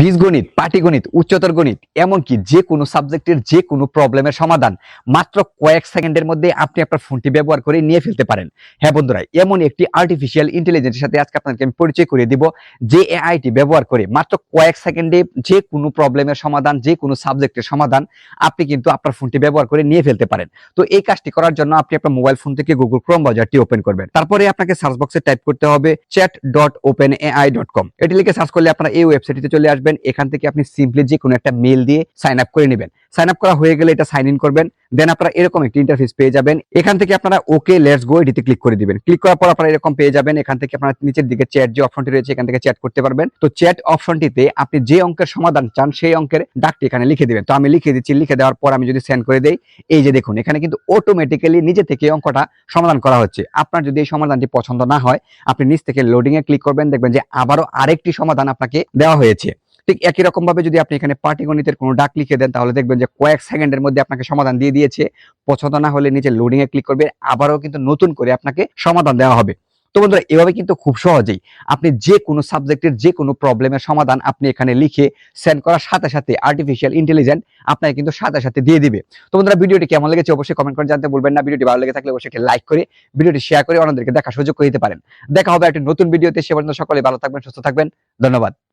বীজগণিত, পাটিগণিত, উচ্চতর গণিত, এমনকি যে কোনো সাবজেক্টের যে কোনো প্রবলেমের সমাধান মাত্র কয়েক সেকেন্ডের মধ্যে আপনি আপনার ফোনটি ব্যবহার করে নিয়ে ফেলতে পারেন। হ্যাঁ বন্ধুরা, এমন একটি আর্টিফিশিয়াল ইন্টেলিজেন্সের সাথে আজকে আপনাকে আমি পরিচয় করে দিব, যে এআইটি ব্যবহার করে মাত্র কয়েক সেকেন্ডে যে কোনো প্রবলেমের সমাধান যে কোনো সাবজেক্টের সমাধান আপনি কিন্তু আপনার ফোনটি ব্যবহার করে নিয়ে ফেলতে পারেন। তো এই কাজটি করার জন্য আপনি আপনার মোবাইল ফোন থেকে গুগল ক্রোম ব্রাউজারটি ওপেন করবেন। তারপরে আপনাকে সার্চ বক্সে টাইপ করতে হবে chat dot open AI dot com এটি লিখে সার্চ করলে আপনারা এই ওয়েবসাইটটিতে চলে আসবেন এখান থেকে আপনি সিম্পলি যে কোনো একটা মেল দিয়ে সাইন আপ করে নেবেন। সাইন আপ করা হয়ে গেলে এটা সাইন ইন করবেন দেন আপনারা এরকম একটি ইন্টারফেস পেয়ে যাবেন। এখান থেকে আপনারা ওকে লেটস গো এটিতে ক্লিক করে দিবেন। ক্লিক করার পর আপনারা এরকম পেয়ে যাবেন, এখান থেকে আপনারা নিচের দিকে চ্যাট যে অপশনটি রয়েছে, এখান থেকে চ্যাট করতে পারবেন। তো চ্যাট অপশনটিতে আপনি যে অঙ্কের সমাধান চান, সেই অঙ্কের ডাকটি এখানে লিখে দিবেন। তো আমি লিখে দিচ্ছি, লিখে দেওয়ার পর আমি যদি সেন্ড করে দেই, এই যে দেখুন, এখানে কিন্তু অটোমেটিক্যালি নিজে থেকে অঙ্কটা সমাধান করা হচ্ছে। আপনার যদি এই সমাধানটি পছন্দ না হয়, আপনি নিচ থেকে লোডিং এ ক্লিক করবেন, দেখবেন যে আবারও আরেকটি সমাধান আপনাকে দেওয়া হয়েছে। ঠিক একই রকম ভাবে যদি আপনি এখানে পাটিগণিতের কোনো ডাক লিখে দেন, তাহলে দেখবেন যে কয়েক সেকেন্ডের মধ্যে আপনাকে সমাধান দিয়ে দিয়েছে। পছন্দ না হলে নিচে লোডিং এ ক্লিক করবে আবারও কিন্তু নতুন করে আপনাকে সমাধান দেওয়া হবে। তো বন্ধুরা, এভাবে কিন্তু খুব সহজেই আপনি যে কোনো সাবজেক্টের যে কোনো প্রবলেমের সমাধান আপনি এখানে লিখে সেন্ড করার সাথে সাথে আর্টিফিশিয়াল ইন্টেলিজেন্ট আপনাকে কিন্তু সাথে সাথে দিয়ে দিবে। তো বন্ধুরা, ভিডিওটি কেমন লেগেছে অবশ্যই কমেন্ট করে জানতে বলবেন না। ভিডিওটি ভালো লেগে থাকলে অবশ্যই একটি লাইক করে ভিডিওটি শেয়ার করে অন্যদেরকে দেখা সুযোগ করে দিতে পারেন। দেখা হবে একটি নতুন ভিডিওতে। সে পর্যন্ত সকলে ভালো থাকবেন, সুস্থ থাকবেন। ধন্যবাদ।